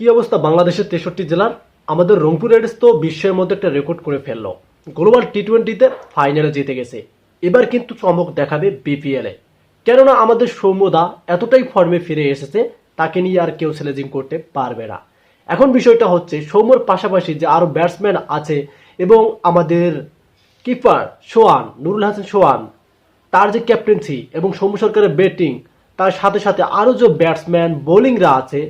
কি অবস্থা বাংলাদেশের তেষট্টি জেলার? আমাদের রংপুর রাইডার্স তো বিশ্বের মধ্যে একটা রেকর্ড করে ফেলল। গ্লোবাল টি টোয়েন্টিতে ফাইনালে জিতে গেছে। এবার কিন্তু চমক দেখাবে বিপিএল কেননা আমাদের সৌম্যদা এতটাই ফর্মে ফিরে এসেছে, তাকে নিয়ে আর কেউ স্লেজিং করতে পারবে না। এখন বিষয়টা হচ্ছে, সৌম্যর পাশাপাশি যে আরও ব্যাটসম্যান আছে এবং আমাদের কিপার সোয়ান নুরুল হাসান সোয়ান তার যে ক্যাপ্টেন্সি এবং সৌম্য সরকারের ব্যাটিং তার সাথে সাথে আরও যে ব্যাটসম্যান বোলিংরা আছে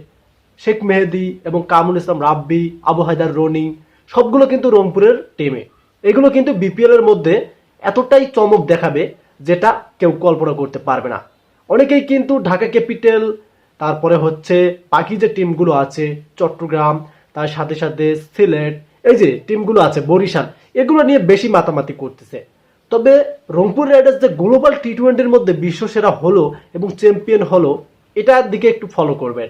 শেখ মেহেদি এবং কামরুল ইসলাম, রাব্বি, আবু হায়দার, রনি, সবগুলো কিন্তু রংপুরের টিমে এগুলো কিন্তু বিপিএল এর মধ্যে এতটাই চমক দেখাবে যেটা কেউ কল্পনা করতে পারবে না। অনেকেই কিন্তু ঢাকা ক্যাপিটাল, তারপরে হচ্ছে বাকি যে টিমগুলো আছে, চট্টগ্রাম, তার সাথে সাথে সিলেট, এই যে টিমগুলো আছে, বরিশাল, এগুলো নিয়ে বেশি মাতামাতি করতেছে। তবে রংপুর রাইডার্স যে গ্লোবাল টি টোয়েন্টির মধ্যে বিশ্বসেরা হলো এবং চ্যাম্পিয়ন হলো, এটার দিকে একটু ফলো করবেন।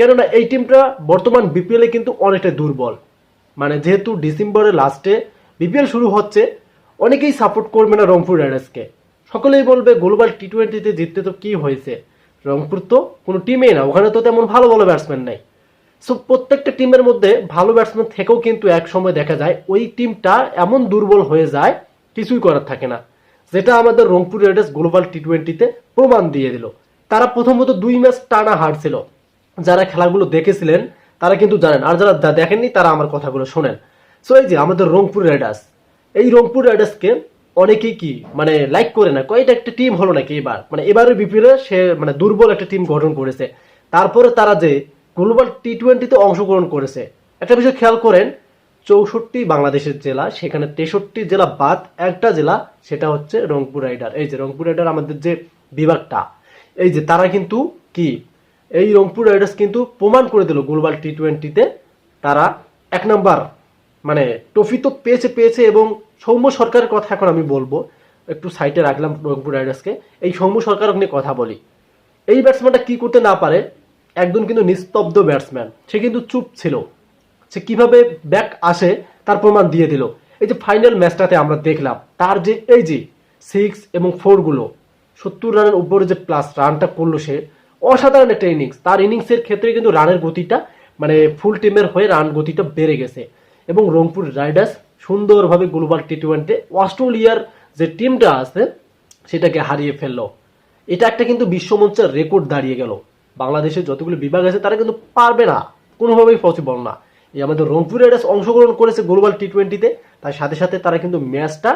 কেননা এই টিমটা বর্তমান বিপিএল কিন্তু অনেকটা দুর্বল। মানে যেহেতু ডিসেম্বরের লাস্টে বিপিএল শুরু হচ্ছে, অনেকেই সাপোর্ট করবে না রংপুর রাইডার্সকে সকলেই বলবে, গ্লোবাল টি টোয়েন্টিতে জিততে তো কি হয়েছে? রংপুর তো কোনো টিমেই না, ওখানে তো তেমন ভালো ভালো ব্যাটসম্যান নেই। সো প্রত্যেকটা টিমের মধ্যে ভালো ব্যাটসম্যান থেকেও কিন্তু এক সময় দেখা যায়, ওই টিমটা এমন দুর্বল হয়ে যায়, কিছুই করার থাকে না। যেটা আমাদের রংপুর রাইডার্স গ্লোবাল টি টোয়েন্টিতে প্রমাণ দিয়ে দিল। তারা প্রথমত দুই ম্যাচ টানা হারছিল। যারা খেলাগুলো দেখেছিলেন, তারা কিন্তু জানেন। আর যারা দেখেননি, তারা আমার কথাগুলো শোনেন। সো এই যে আমাদের রংপুর রাইডার্স, এই রংপুর রাইডার্সকে অনেকেই কি মানে লাইক করে না কয়টা একটা টিম হলো নাকি এবার? মানে এবারে বিপিএল সে মানে দুর্বল একটা টিম গঠন করেছে। তারপরে তারা যে গ্লোবাল টি টোয়েন্টিতে অংশগ্রহণ করেছে, একটা বিষয় খেয়াল করেন, চৌষট্টি বাংলাদেশের জেলা, সেখানে তেষট্টি জেলা বাদ, একটা জেলা, সেটা হচ্ছে রংপুর রাইডার। এই যে রংপুর রাইডার আমাদের যে বিভাগটা, এই যে তারা কিন্তু কি এই রংপুর রাইডার্স কিন্তু প্রমাণ করে দিল গ্লোবাল টি টোয়েন্টিতে তারা এক নাম্বার মানে ট্রফি তো পেয়েছে পেয়েছে এবং সৌম্য সরকারের কথা এখন আমি বলব। একটু সাইডে রাখলাম রংপুর রাইডার্সকে। এই সৌম্য সরকার নিয়ে কথা বলি। এই ব্যাটসম্যানটা কি করতে না পারে? একজন কিন্তু নিস্তব্ধ ব্যাটসম্যান। সে কিন্তু চুপ ছিল। সে কীভাবে ব্যাক আসে তার প্রমাণ দিয়ে দিল। এই যে ফাইনাল ম্যাচটাতে আমরা দেখলাম, তার যে এই যে সিক্স এবং ফোরগুলো সত্তর রানের উপরে যে প্লাস রানটা করল সে অসাধারণ একটা ইনিংস তার ইনিংসের ক্ষেত্রে কিন্তু রানের গতিটা মানে ফুল টিমের হয়ে রান গতিটা বেড়ে গেছে। এবং রংপুর রাইডার্স সুন্দরভাবে গ্লোবাল টি টোয়েন্টি অস্ট্রেলিয়ার যে টিমটা আছে, সেটাকে হারিয়ে ফেলল। এটা একটা কিন্তু বিশ্বমঞ্চের রেকর্ড দাঁড়িয়ে গেল। বাংলাদেশের যতগুলো বিভাগ আছে, তারা কিন্তু পারবে না। কোনোভাবেই পসিবল না। এই আমাদের রংপুর রাইডার্স অংশগ্রহণ করেছে গ্লোবাল টি টোয়েন্টিতে তার সাথে সাথে তারা কিন্তু ম্যাচটা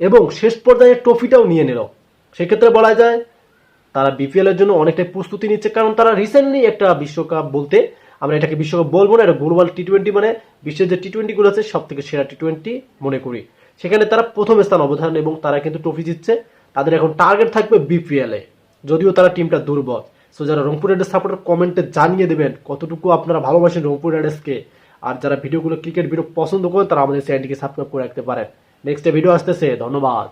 এবং শেষ পর্যায়ে ট্রফিটাও নিয়ে নিল। সেক্ষেত্রে বলা যায় তারা বিপিএল এর জন্য অনেকটাই প্রস্তুতি নিচ্ছে, কারণ তারা রিসেন্টলি একটা বিশ্বকাপ বলতে আমরা এটাকে বিশ্বকাপ বলব না, এটা গ্লোবাল টি টোয়েন্টি মানে বিশ্বের যে টি টোয়েন্টি গুলো আছে সব থেকে সেরা টি টোয়েন্টি মনে করি। সেখানে তারা প্রথম স্থান অবধান এবং তারা কিন্তু ট্রফি জিতছে। তাদের এখন টার্গেট থাকবে বিপিএল এ। যদিও তারা টিমটা দুর্বল। সো যারা রংপুর রাইডার্স সাপোর্টার কমেন্টে জানিয়ে দেবেন কতটুকু আপনারা ভালোবাসেন রংপুর রাইডার্সকে আর যারা ভিডিওগুলো ক্রিকেট ভিডিও পছন্দ করেন, তারা আমাদের চ্যানেলটিকে সাবস্ক্রাইব করে রাখতে পারেন। নেক্সট ভিডিও আসতেছে, ধন্যবাদ।